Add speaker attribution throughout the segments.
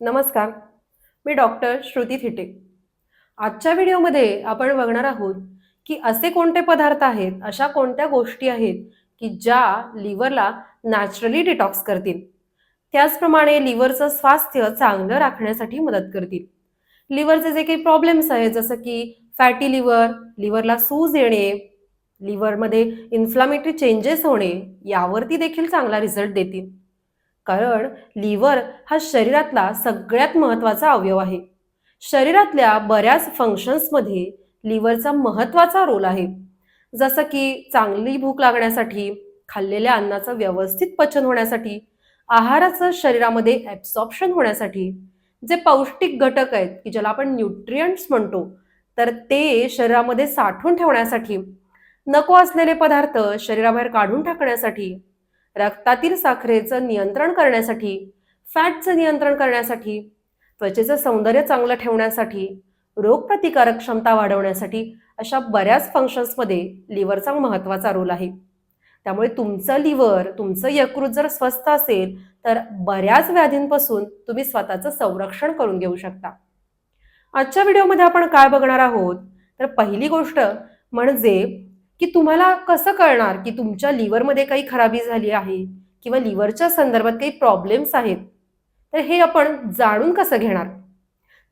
Speaker 1: नमस्कार. मी डॉक्टर श्रुती थिटे. आजच्या व्हिडिओमध्ये आपण बघणार आहोत की असे कोणते पदार्थ आहेत अशा कोणत्या गोष्टी आहेत की ज्या लिव्हरला नॅचरली डिटॉक्स करतील. त्याचप्रमाणे लिव्हरचं स्वास्थ्य चांगलं राखण्यासाठी मदत करतील. लिव्हरचे जे काही प्रॉब्लेम्स आहेत जसं की फॅटी लिव्हर लिव्हरला सूज येणे लिव्हरमध्ये इन्फ्लामेटरी चेंजेस होणे यावरती देखील चांगला रिझल्ट देतील. कारण लिव्हर हा शरीरातला सगळ्यात महत्त्वाचा अवयव आहे. शरीरातल्या बऱ्याच फंक्शन्समध्ये लिव्हरचा महत्त्वाचा रोल आहे. जसं की चांगली भूक लागण्यासाठी खाल्लेल्या अन्नाचं व्यवस्थित पचन होण्यासाठी आहाराचं शरीरामध्ये ॲब्सॉर्प्शन होण्यासाठी जे पौष्टिक घटक आहेत की ज्याला आपण न्यूट्रियंट्स म्हणतो तर ते शरीरामध्ये साठवून ठेवण्यासाठी नको असलेले पदार्थ शरीराबाहेर काढून टाकण्यासाठी रक्तातील साखरेचं नियंत्रण करण्यासाठी फॅटचं नियंत्रण करण्यासाठी त्वचेचं सौंदर्य चांगलं ठेवण्यासाठी रोगप्रतिकारक क्षमता वाढवण्यासाठी अशा बऱ्याच फंक्शन्समध्ये लिव्हरचा महत्त्वाचा रोल आहे. त्यामुळे तुमचं लिव्हर तुमचं यकृत जर स्वस्थ असेल तर बऱ्याच व्याधींपासून तुम्ही स्वतःचं संरक्षण करून घेऊ शकता. आजच्या व्हिडिओमध्ये आपण काय बघणार आहोत? तर पहिली गोष्ट म्हणजे की तुम्हाला कसं कळणार की तुमच्या लिव्हरमध्ये काही खराबी झाली आहे किंवा लिव्हरच्या संदर्भात काही प्रॉब्लेम्स आहेत? तर हे आपण जाणून कसं घेणार?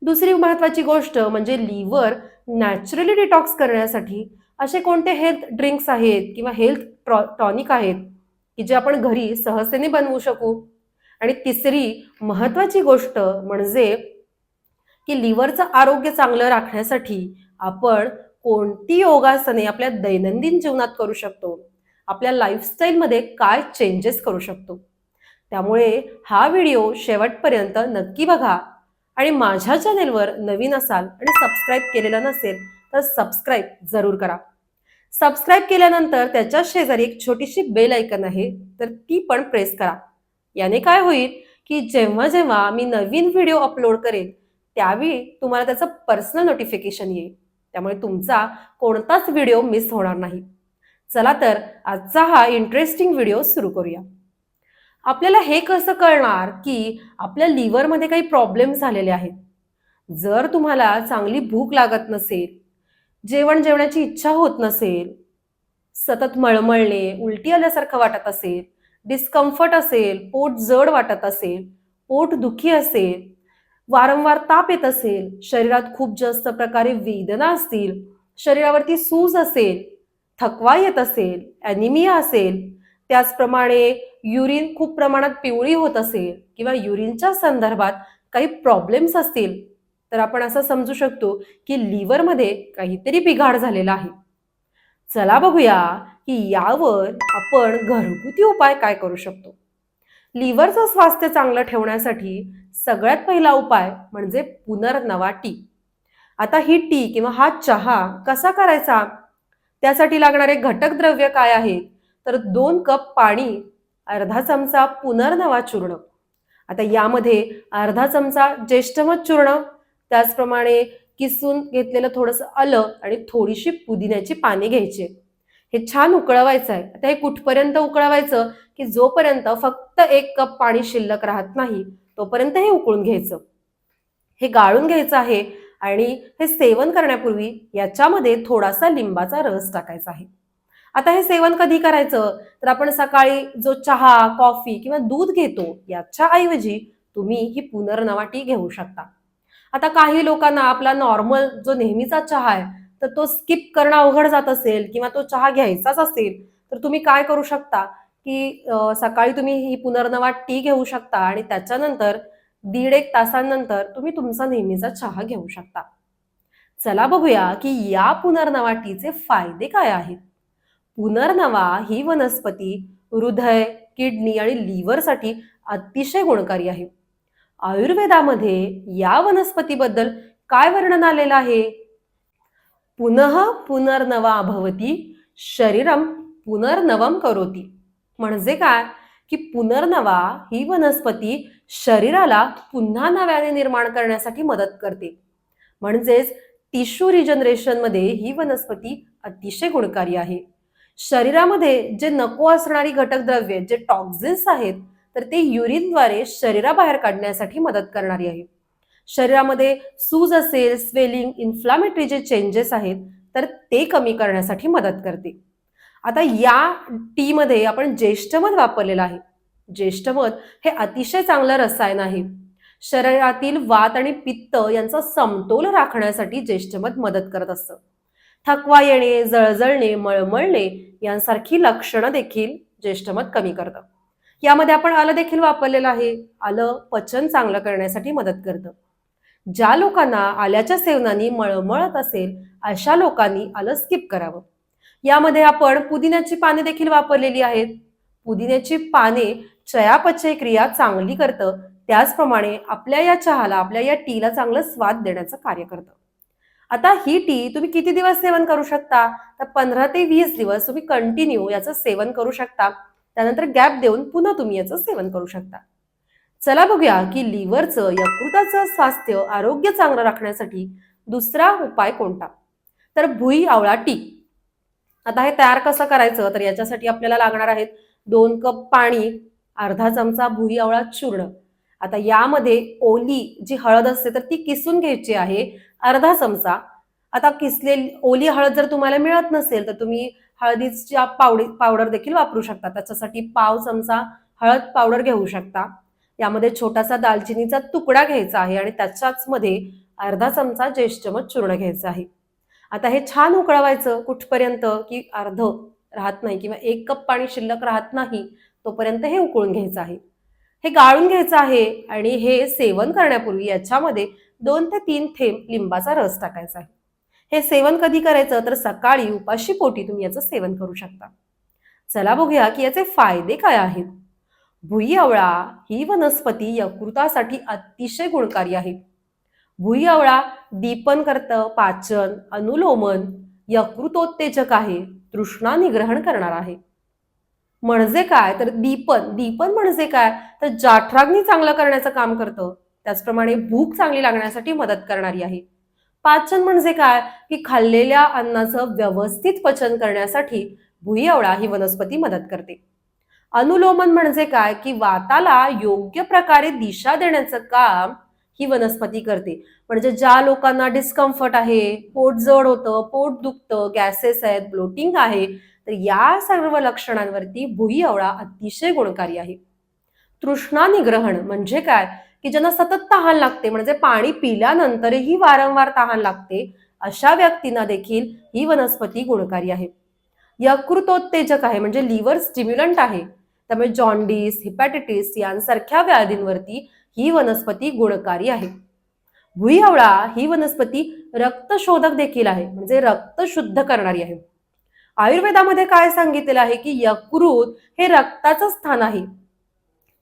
Speaker 1: दुसरी महत्त्वाची गोष्ट म्हणजे लिव्हर नॅचरली डिटॉक्स करण्यासाठी असे कोणते हेल्थ ड्रिंक्स आहेत किंवा हेल्थ टॉनिक आहेत की जे आपण घरी सहजतेने बनवू शकू? आणि तिसरी महत्त्वाची गोष्ट म्हणजे की लिव्हरचं आरोग्य चांगलं राखण्यासाठी आपण कोणती योगासने आपल्या दैनंदिन जीवनात करू शकतो? आपल्या लाईफस्टाईलमध्ये काय चेंजेस करू शकतो? त्यामुळे हा व्हिडिओ शेवटपर्यंत नक्की बघा. आणि माझ्या चॅनेलवर नवीन असाल आणि सबस्क्राईब केलेला नसेल तर सबस्क्राईब जरूर करा. सबस्क्राईब केल्यानंतर त्याच्या शेजारी एक छोटीशी बेल ऐकन आहे तर ती पण प्रेस करा. याने काय होईल की जेव्हा जेव्हा मी नवीन व्हिडिओ अपलोड करेन त्यावेळी तुम्हाला त्याचं पर्सनल नोटिफिकेशन येईल. त्यामुळे तुमचा कोणताच व्हिडिओ मिस होणार नाही. चला तर आजचा हा इंटरेस्टिंग व्हिडिओ सुरू करूया. आपल्याला हे कसं कळणार की आपल्या लिव्हरमध्ये काही प्रॉब्लेम झालेले आहेत. जर तुम्हाला चांगली भूक लागत नसेल जेवण जेवण्याची इच्छा होत नसेल सतत मळमळणे उलटी आल्यासारखं वाटत असेल डिस्कम्फर्ट असेल पोट जड वाटत असेल पोट दुखी असेल वारंवार ताप येत असेल शरीरात खूप जास्त प्रकारे वेदना असतील शरीरावरती सूज असेल थकवा येत असेल ॲनिमिया असेल त्याचप्रमाणे युरिन खूप प्रमाणात पिवळी होत असेल किंवा युरिनच्या संदर्भात काही प्रॉब्लेम्स असतील तर आपण असं समजू शकतो की लिव्हरमध्ये काहीतरी बिघाड झालेला आहे. चला बघूया की यावर आपण घरगुती उपाय काय करू शकतो. लिव्हरचं स्वास्थ्य चांगलं ठेवण्यासाठी सगळ्यात पहिला उपाय म्हणजे पुनर्नवा टी. आता ही टी किंवा हा चहा कसा करायचा? त्यासाठी लागणारे घटक द्रव्य काय आहेत? तर दोन कप पाणी अर्धा चमचा पुनर्नवा चूर्ण. आता यामध्ये अर्धा चमचा ज्येष्ठमध चूर्ण त्याचप्रमाणे किसून घेतलेलं थोडंसं आलं आणि थोडीशी पुदिन्याची पाने घ्यायची. हे छान उकळवायचं आहे आता हे कुठपर्यंत उकळवायचं? की जोपर्यंत फक्त एक कप पाणी शिल्लक राहत नाही तोपर्यंत हे उकळून घ्यायचं. हे गाळून घ्यायचं आहे आणि हे सेवन करण्यापूर्वी याच्यामध्ये थोडासा लिंबाचा रस टाकायचा आहे. आता हे सेवन कधी करायचं? तर आपण सकाळी जो चहा कॉफी किंवा दूध घेतो याच्या ऐवजी तुम्ही ही पुनर्नवाटी घेऊ शकता. आता काही लोकांना आपला नॉर्मल जो नेहमीचा चहा आहे तर तो स्किप करणं अवघड जात असेल किंवा तो चहा घ्यायचाच असेल तर तुम्ही काय करू शकता? की सकाळी तुम्ही ही पुनर्नवा टी घेऊ शकता आणि त्याच्यानंतर दीड एक तासांनंतर तुम्ही तुमचा नेहमीचा चहा घेऊ शकता. चला बघूया की या पुनर्नवा टीचे फायदे काय आहेत? पुनर्नवा ही वनस्पती हृदय किडनी आणि लिव्हरसाठी अतिशय गुणकारी आहे. आयुर्वेदामध्ये या वनस्पतीबद्दल काय वर्णन आलेलं आहे? पुनः पुनर्नवा भवती शरीरम पुनर्नवम करोती. म्हणजे काय? की पुनर्नवा ही वनस्पती शरीराला पुन्हा नव्याने निर्माण करण्यासाठी मदत करते. म्हणजेच टिश्यू रिजनरेशनमध्ये ही वनस्पती अतिशय गुणकारी आहे. शरीरामध्ये जे नको असणारी घटक द्रव्ये जे टॉक्झिन्स आहेत तर ते युरिनद्वारे शरीराबाहेर काढण्यासाठी मदत करणारी आहे. शरीरामध्ये सूज असेल स्वेलिंग इन्फ्लामेटरी जे चेंजेस आहेत तर ते कमी करण्यासाठी मदत करते. आता या टीमध्ये आपण ज्येष्ठमध वापरलेलं आहे. ज्येष्ठमध हे अतिशय चांगलं रसायन आहे. शरीरातील वात आणि पित्त यांचा समतोल राखण्यासाठी ज्येष्ठमध मदत करत असतं. थकवा येणे जळजळणे मळमळणे यांसारखी लक्षणं देखील ज्येष्ठमध कमी करतं. यामध्ये आपण आलं देखील वापरलेलं आहे. आलं पचन चांगलं करण्यासाठी मदत करतं. ज्या लोकांना आल्याच्या सेवनाने मळमळत असेल अशा लोकांनी आलं स्किप करावं. यामध्ये आपण पुदिन्याची पाने देखील वापरलेली आहेत. पुदिन्याची पाने चयापचय क्रिया चांगली करतं त्याचप्रमाणे आपल्या या चहाला आपल्या या टीला चांगलं स्वाद देण्याचं कार्य करतं. आता ही टी तुम्ही किती दिवस सेवन करू शकता? तर पंधरा ते वीस दिवस तुम्ही कंटिन्यू याचं सेवन करू शकता. त्यानंतर गॅप देऊन पुन्हा तुम्ही याचं सेवन करू शकता. चला बघूया की लिव्हरचं यकृताचं स्वास्थ्य आरोग्य चांगलं राखण्यासाठी दुसरा उपाय कोणता? तर भुई आवळा टी. आता हे तयार कसं करायचं? तर याच्यासाठी आपल्याला लागणार आहेत दोन कप पाणी अर्धा चमचा भुई आवळा चूर्ण. आता यामध्ये ओली जी हळद असते तर ती किसून घ्यायची आहे अर्धा चमचा. आता किसलेली ओली हळद जर तुम्हाला मिळत नसेल तर तुम्ही हळदीच्या पावडी पावडर देखील वापरू शकता. त्याच्यासाठी पाव चमचा हळद पावडर घेऊ शकता. यामध्ये छोटासा दालचिनीचा तुकडा घ्यायचा आहे आणि त्याच्याच मध्ये अर्धा चमचा ज्येष्ठमध चूर्ण घ्यायचं आहे. आता हे छान उकळवायचं कुठपर्यंत की अर्ध राहत नाही किंवा एक कप पाणी शिल्लक राहत नाही तोपर्यंत हे उकळून घ्यायचं आहे. हे गाळून घ्यायचं आहे आणि हे सेवन करण्यापूर्वी याच्यामध्ये दोन ते तीन थेंब लिंबाचा रस टाकायचा आहे. हे सेवन कधी करायचं? तर सकाळी उपाशी पोटी तुम्ही याचं सेवन करू शकता. चला बघूया की याचे फायदे काय आहेत. भुईआवळा ही वनस्पती यकृतासाठी अतिशय गुणकारी आहे. भुईआवळा दीपन करतं पाचन अनुलोमन यकृतोत्तेजक आहे तृष्णा निग्रहण करणार आहे. म्हणजे काय? तर दीपन दीपन म्हणजे काय? तर जाठराग्नी चांगलं करण्याचं काम करतं. त्याचप्रमाणे भूक चांगली लागण्यासाठी मदत करणारी आहे. पाचन म्हणजे काय? की खाल्लेल्या अन्नाचं व्यवस्थित पचन करण्यासाठी भुईआवळा ही वनस्पती मदत करते. अनुलोमन म्हणजे काय? की वाताला योग्य प्रकारे दिशा देण्याचं काम ही वनस्पती करते. म्हणजे ज्या लोकांना डिस्कम्फर्ट आहे पोट जड होतं पोट दुखतं गॅसेस आहेत ब्लोटिंग आहे तर या सर्व लक्षणांवरती भुई आवळा अतिशय गुणकारी आहे. तृष्णा निग्रहण म्हणजे काय? की ज्यांना सतत तहान लागते म्हणजे पाणी पिल्यानंतरही वारंवार तहान लागते अशा व्यक्तींना देखील ही वनस्पती गुणकारी आहे. यकृतोत्तेजक आहे म्हणजे लिव्हर स्टिम्युलंट आहे. त्यामुळे जॉन्डिस हिपॅटिटिस यांसारख्या व्याधींवरती ही वनस्पती गुणकारी आहे. भुईहवळा ही वनस्पती रक्तशोधक देखील आहे म्हणजे रक्त शुद्ध करणारी आहे. आयुर्वेदामध्ये काय सांगितलेलं आहे की यकृत हे रक्ताचं स्थान आहे.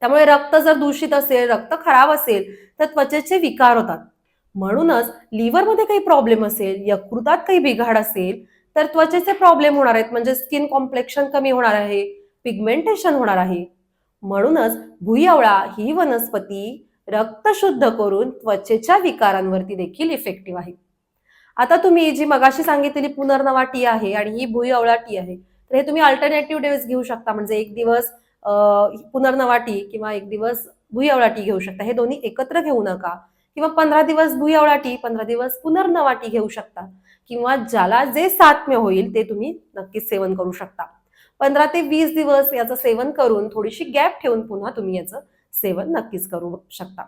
Speaker 1: त्यामुळे रक्त जर दूषित असेल रक्त खराब असेल तर त्वचेचे विकार होतात. म्हणूनच लिव्हरमध्ये काही प्रॉब्लेम असेल यकृतात काही बिघाड असेल तर त्वचेचे प्रॉब्लेम होणार आहेत म्हणजे स्किन कॉम्प्लेक्शन कमी होणार आहे पिगमेंटेशन होणार आहे. म्हणूनच भुयावळा ही वनस्पती रक्त शुद्ध करून त्वचेच्या विकारांवरती देखील इफेक्टिव्ह आहे. आता तुम्ही जी मगाशी सांगितलेली पुनर्नवा टी आहे आणि ही भुईआवळा टी आहे तर हे तुम्ही अल्टरनेटिव्ह डेज घेऊ शकता. म्हणजे एक दिवस पुनर्नवा टी किंवा एक दिवस भुईआवळा टी घेऊ शकता. हे दोन्ही एकत्र घेऊ नका. किंवा पंधरा दिवस भुईआवळा टी पंधरा दिवस पुनर्नवा टी घेऊ शकता. किंवा ज्याला जे सात्म्य होईल ते तुम्ही नक्कीच सेवन करू शकता. पंधरा ते वीस दिवस याचं सेवन करून थोडीशी गॅप ठेवून पुन्हा तुम्ही याचं सेवन नक्कीच करू शकता.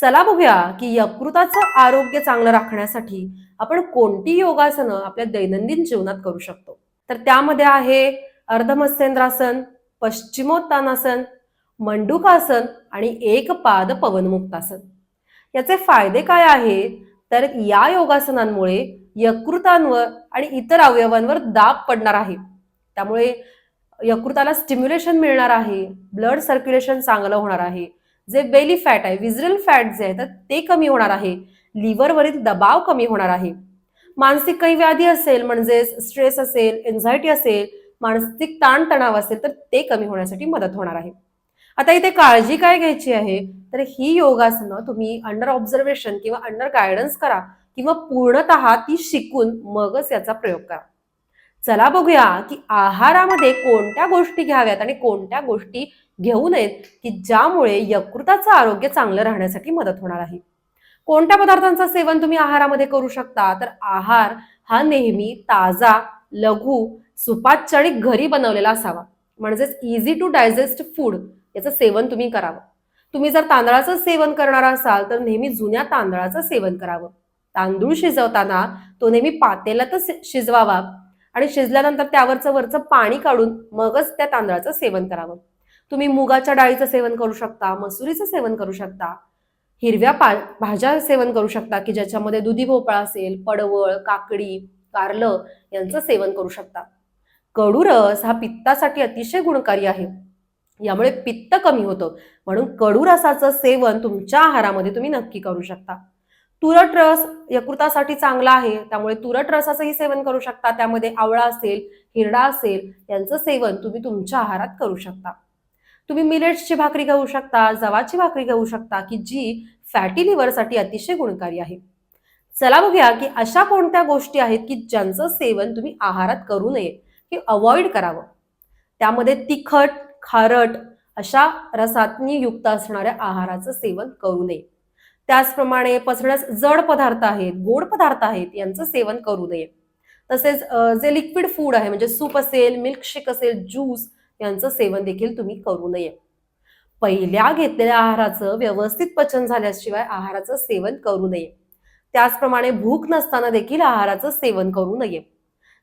Speaker 1: चला बघूया की यकृताचं आरोग्य चांगलं राखण्यासाठी आपण कोणती योगासनं आपल्या दैनंदिन जीवनात करू शकतो? तर त्यामध्ये आहे अर्धमत्स्येंद्रासन पश्चिमोत्तानासन मंडुकासन आणि एक पाद पवनमुक्तासन. याचे फायदे काय आहेत? तर या योगासनांमुळे यकृतांवर आणि इतर अवयवांवर दाब पडणार आहे. त्यामुळे यकृताला स्टिम्युलेशन मिळणार आहे ब्लड सर्क्युलेशन चांगलं होणार आहे. जे बेली फॅट आहे विजरल फॅट जे आहे तर ते कमी होणार आहे. लिव्हरवरील दबाव कमी होणार आहे. मानसिक काही व्याधी असेल म्हणजे स्ट्रेस असेल एन्झायटी असेल मानसिक ताणतणाव असेल तर ते कमी होण्यासाठी मदत होणार आहे. आता इथे काळजी काय घ्यायची आहे? तर ही योगासनं तुम्ही अंडर ऑब्झर्वेशन किंवा अंडर गायडन्स करा किंवा पूर्णतः ती शिकून मगच याचा प्रयोग करा. चला बघूया की आहारामध्ये कोणत्या गोष्टी घ्याव्यात आणि कोणत्या गोष्टी घेऊ नयेत की ज्यामुळे यकृताचं आरोग्य चांगलं राहण्यासाठी मदत होणार आहे. कोणत्या पदार्थांचं सेवन तुम्ही आहारामध्ये करू शकता? तर आहार हा नेहमी ताजा लघु सुपाच्य आणि घरी बनवलेला असावा. म्हणजेच इझी टू डायजेस्ट फूड याचं सेवन तुम्ही करावं. तुम्ही जर तांदळाचं सेवन करणार असाल तर नेहमी जुन्या तांदळाचं सेवन करावं. तांदूळ शिजवताना तो नेहमी पातेलातच शिजवावा. आणि शिजल्यानंतर त्यावरचं वरचं पाणी काढून मगच त्या तांदळाचं सेवन करावं. तुम्ही मुगाच्या डाळीचं सेवन करू शकता मसुरीचं सेवन करू शकता हिरव्या पा भाज्या सेवन करू शकता की ज्याच्यामध्ये दुधी भोपळा असेल पडवळ काकडी कारलं यांचं सेवन करू शकता. कडू रस हा पित्तासाठी अतिशय गुणकारी आहे. यामुळे पित्त कमी होतं. म्हणून कडू रसाचं सेवन तुमच्या आहारामध्ये तुम्ही नक्की करू शकता. तुरट रस यकृतासाठी चांगला आहे. त्यामुळे तुरट रसाचंही सेवन करू शकता. त्यामध्ये आवळा असेल हिरडा असेल यांचं सेवन तुम्ही तुमच्या आहारात करू शकता. तुम्ही मिलेट्सची भाकरी घेऊ शकता जवाची भाकरी घेऊ शकता की जी फॅटी लिव्हरसाठी अतिशय गुणकारी आहे. चला बघूया की अशा कोणत्या गोष्टी आहेत की ज्यांचं सेवन तुम्ही आहारात करू नये की अवॉइड करावं. त्यामध्ये तिखट खारट अशा रसातनी युक्त असणाऱ्या आहाराचं सेवन करू नये. त्याचप्रमाणे पचण्यास जड पदार्थ आहेत गोड पदार्थ आहेत यांचं सेवन करू नये. तसेच जे लिक्विड फूड आहे म्हणजे सूप असेल मिल्कशेक असेल ज्यूस यांचं सेवन देखील तुम्ही करू नये. पहिल्या घेतलेल्या आहाराचं व्यवस्थित पचन झाल्याशिवाय आहाराचं सेवन करू नये. त्याचप्रमाणे भूक नसताना देखील आहाराचं सेवन करू नये.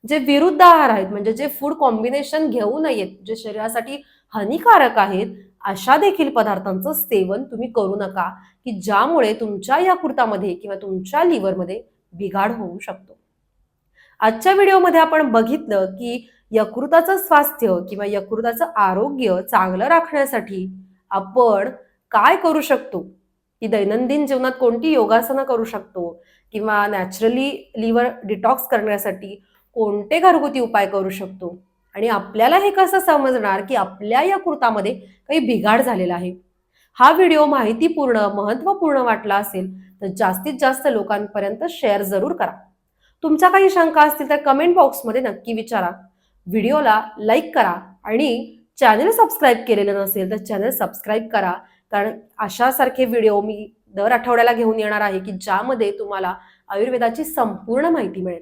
Speaker 1: जे विरुद्ध आहार आहेत म्हणजे जे फूड कॉम्बिनेशन घेऊ नयेत जे शरीरासाठी हानिकारक आहेत अशा देखील पदार्थांचं सेवन तुम्ही करू नका की ज्यामुळे तुमच्या यकृतामध्ये किंवा तुमच्या लिव्हरमध्ये बिघाड होऊ शकतो. आजच्या व्हिडिओमध्ये आपण बघितलं की यकृताचं स्वास्थ्य किंवा यकृताचं आरोग्य चांगलं राखण्यासाठी आपण काय करू शकतो? की दैनंदिन जीवनात कोणती योगासनं करू शकतो? किंवा नॅचरली लिव्हर डिटॉक्स करण्यासाठी कोणते घरगुती उपाय करू शकतो? आणि आपल्याला हे कसं समजणार की आपल्या या कुर्तामध्ये काही बिघाड झालेला आहे? हा व्हिडिओ माहितीपूर्ण महत्त्वपूर्ण वाटला असेल तर जास्तीत जास्त लोकांपर्यंत शेअर जरूर करा. तुमच्या काही शंका असतील तर कमेंट बॉक्समध्ये नक्की विचारा. व्हिडिओला लाईक करा आणि चॅनल सबस्क्राईब केलेलं नसेल तर चॅनल सबस्क्राईब करा. कारण अशासारखे व्हिडिओ मी दर आठवड्याला घेऊन येणार आहे की ज्यामध्ये तुम्हाला आयुर्वेदाची संपूर्ण माहिती मिळेल.